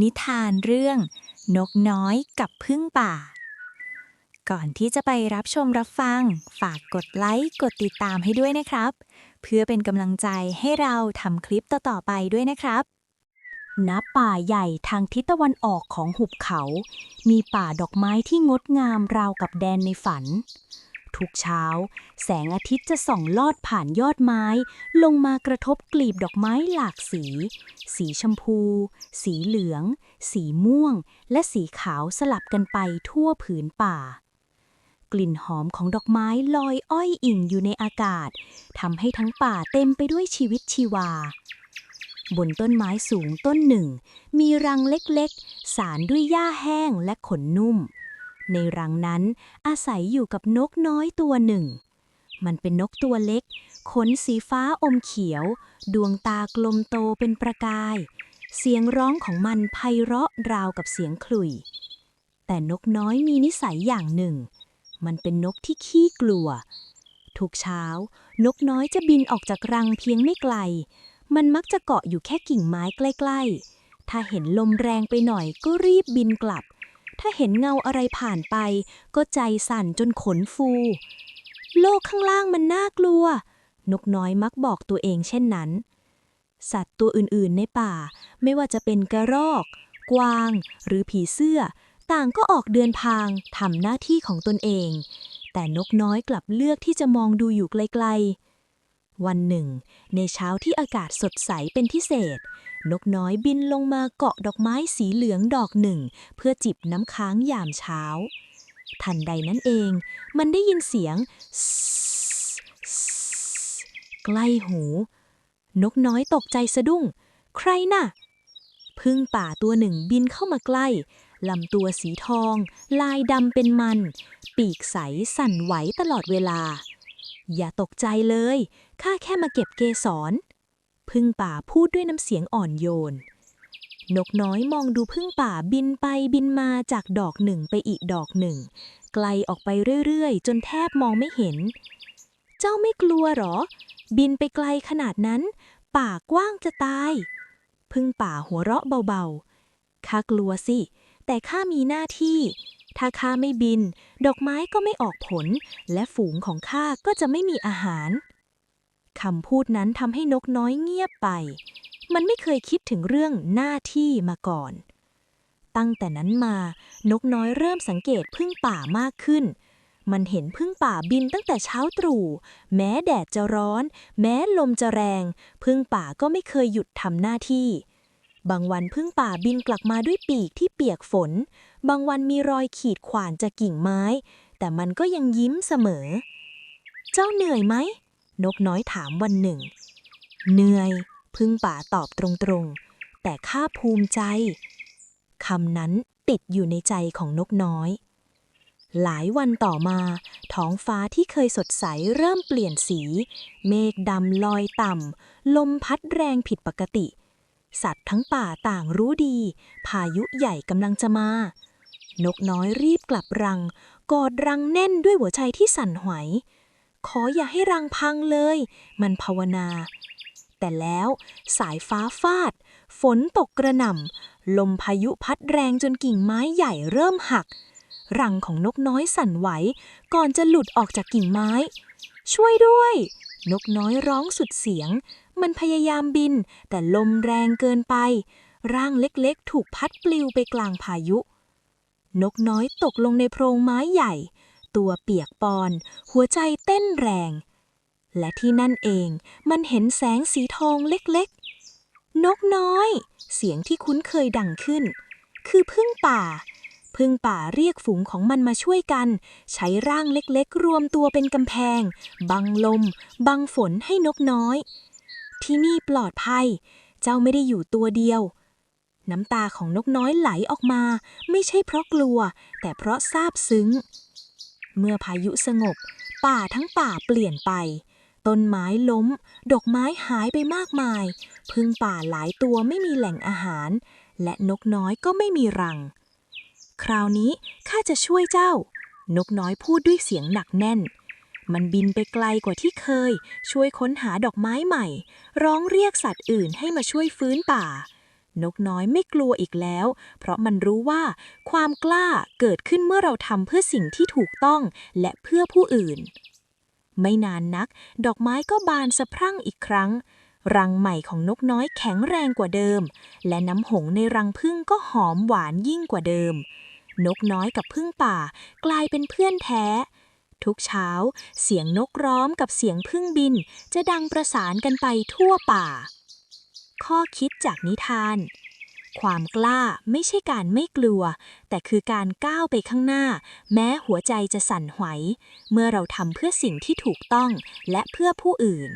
นิทานเรื่อง นกน้อยกับพึ่งป่า ก่อนที่จะไปรับชมรับฟัง ฝากกดไลค์กดติดตามให้ด้วยนะครับ เพื่อเป็นกำลังใจให้เราทำคลิปต่อ ๆ ไปด้วยนะครับณป่าใหญ่ทางทิศตะวันออกของหุบเขา มีป่าดอกไม้ที่งดงามราวกับแดนในฝัน ทุกเช้า แสงอาทิตย์จะส่องลอดผ่านยอดไม้ ลงมากระทบกลีบดอกไม้หลากสี สีชมพู สีเหลือง สีม่วง และสีขาวสลับกันไปทั่วผืนป่า กลิ่นหอมของดอกไม้ลอยอ้อยอิ่งอยู่ในอากาศทำให้ทั้งป่าเต็มไปด้วยชีวิตชีวาบนต้นไม้สูงต้นหนึ่ง มีรังเล็กๆ สารด้วยหญ้าแห้งและขนนุ่ม ในรังนั้นอาศัยอยู่กับนกน้อยตัวหนึ่ง มันเป็นนกตัวเล็ก ขนสีฟ้าอมเขียว ดวงตากลมโตเป็นประกาย เสียงร้องของมันไพเราะราวกับเสียงขลุ่ย แต่นกน้อยมีนิสัยอย่างหนึ่ง มันเป็นนกที่ขี้กลัว ทุกเช้า นกน้อยจะบินออกจากรังเพียงไม่ไกล มันมักจะเกาะอยู่แค่กิ่งไม้ใกล้ ๆ ถ้าเห็นลมแรงไปหน่อยก็รีบบินกลับ ถ้าเห็นเงาอะไรผ่านไป ก็ใจสั่นจนขนฟู โลกข้างล่างมันน่ากลัว นกน้อยมักบอกตัวเองเช่นนั้น สัตว์ตัวอื่นๆในป่า ไม่ว่าจะเป็นกระรอก กวาง หรือผีเสื้อ ต่างก็ออกเดินพางทำหน้าที่ของตนเอง แต่นกน้อยกลับเลือกที่จะมองดูอยู่ไกลๆวันหนึ่ง ในเช้าที่อากาศสดใสเป็นพิเศษ นกน้อยบินลงมาเกาะดอกไม้สีเหลืองดอกหนึ่ง เพื่อจิบน้ำค้างยามเช้า ทันใดนั้นเอง มันได้ยินเสียง ใกล้หู นกน้อยตกใจสะดุ้ง ใครน่ะพึ่งป่าตัวหนึ่งบินเข้ามาใกล้ลำตัวสีทอง ลายดำเป็นมัน ปีกใสสั่นไหวตลอดเวลา อย่าตกใจเลย ข้าแค่มาเก็บเกสร พึ่งป่าพูดด้วยน้ำเสียงอ่อนโยน นกน้อยมองดูพึ่งป่าบินไปบินมาจากดอกหนึ่งไปอีกดอกหนึ่ง ไกลออกไปเรื่อยๆ จนแทบมองไม่เห็น เจ้าไม่กลัวหรอ บินไปไกลขนาดนั้น ป่ากว้างจะตาย พึ่งป่าหัวเราะเบาๆข้ากลัวสิ แต่ข้ามีหน้าที่ถ้าข้าไม่บิน ดอกไม้ก็ไม่ออกผล และฝูงของข้าก็จะไม่มีอาหาร คำพูดนั้นทำให้นกน้อยเงียบไป มันไม่เคยคิดถึงเรื่องหน้าที่มาก่อน ตั้งแต่นั้นมานกน้อยเริ่มสังเกตพึ่งป่ามากขึ้น มันเห็นพึ่งป่าบินตั้งแต่เช้าตรู่แม้แดดจะร้อน แม้ลมจะแรง พึ่งป่าก็ไม่เคยหยุดทำหน้าที่ บางวันพึ่งป่าบินกลับมาด้วยปีกที่เปียกฝน บางวันมีรอยขีดข่วนจากกิ่งไม้ แต่มันก็ยังยิ้มเสมอ เจ้าเหนื่อยไหม นกน้อยถามวันหนึ่ง เหนื่อย พึ่งป่าตอบตรงๆ แต่ข้าภูมิใจคำนั้นติดอยู่ในใจของนกน้อย หลายวันต่อมา ท้องฟ้าที่เคยสดใสเริ่มเปลี่ยนสี เมฆดำลอยต่ำ ลมพัดแรงผิดปกติ สัตว์ทั้งป่าต่างรู้ดี พายุใหญ่กำลังจะมา นกน้อยรีบกลับรัง กอดรังแน่นด้วยหัวใจที่สั่นไหว ขออย่าให้รังพังเลย มันภาวนา แต่แล้วสายฟ้าฟาด ฝนตกกระหน่ำ ลมพายุพัดแรงจนกิ่งไม้ใหญ่เริ่มหัก รังของนกน้อยสั่นไหว ก่อนจะหลุดออกจากกิ่งไม้ ช่วยด้วย นกน้อยร้องสุดเสียง มันพยายามบิน แต่ลมแรงเกินไป ร่างเล็กๆ ถูกพัดปลิวไปกลางพายุ นกน้อยตกลงในโพรงไม้ใหญ่ ตัวเปียกปอน หัวใจเต้นแรง และที่นั่นเองมันเห็นแสงสีทองเล็กๆ นกน้อย เสียงที่คุ้นเคยดังขึ้น คือพึ่งป่า พึ่งป่าเรียกฝูงของมันมาช่วยกัน ใช้ร่างเล็กๆ รวมตัวเป็นกำแพง บังลม บังฝนให้นกน้อย ที่นี่ปลอดภัย เจ้าไม่ได้อยู่ตัวเดียวน้ำตาของนกน้อยไหลออกมา ไม่ใช่เพราะกลัว แต่เพราะซาบซึ้ง เมื่อพายุสงบ ป่าทั้งป่าเปลี่ยนไป ต้นไม้ล้ม ดอกไม้หายไปมากมาย พึ่งป่าหลายตัวไม่มีแหล่งอาหาร และนกน้อยก็ไม่มีรัง คราวนี้ข้าจะช่วยเจ้า นกน้อยพูดด้วยเสียงหนักแน่น มันบินไปไกลกว่าที่เคย ช่วยค้นหาดอกไม้ใหม่ ร้องเรียกสัตว์อื่นให้มาช่วยฟื้นป่า นกน้อยไม่กลัวอีกแล้ว เพราะมันรู้ว่า ความกล้าเกิดขึ้นเมื่อเราทำเพื่อสิ่งที่ถูกต้องและเพื่อผู้อื่น ไม่นานนัก ดอกไม้ก็บานสะพรั่งอีกครั้ง รังใหม่ของนกน้อยแข็งแรงกว่าเดิม และน้ำหงในรังผึ้งก็หอมหวานยิ่งกว่าเดิม นกน้อยกับผึ้งป่ากลายเป็นเพื่อนแท้ ทุกเช้า เสียงนกร้องกับเสียงผึ้งบิน จะดังประสานกันไปทั่วป่า ข้อคิดจากนิทาน ความกล้าไม่ใช่การไม่กลัว แต่คือการก้าวไปข้างหน้า แม้หัวใจจะสั่นไหว เมื่อเราทำเพื่อสิ่งที่ถูกต้องและเพื่อผู้อื่น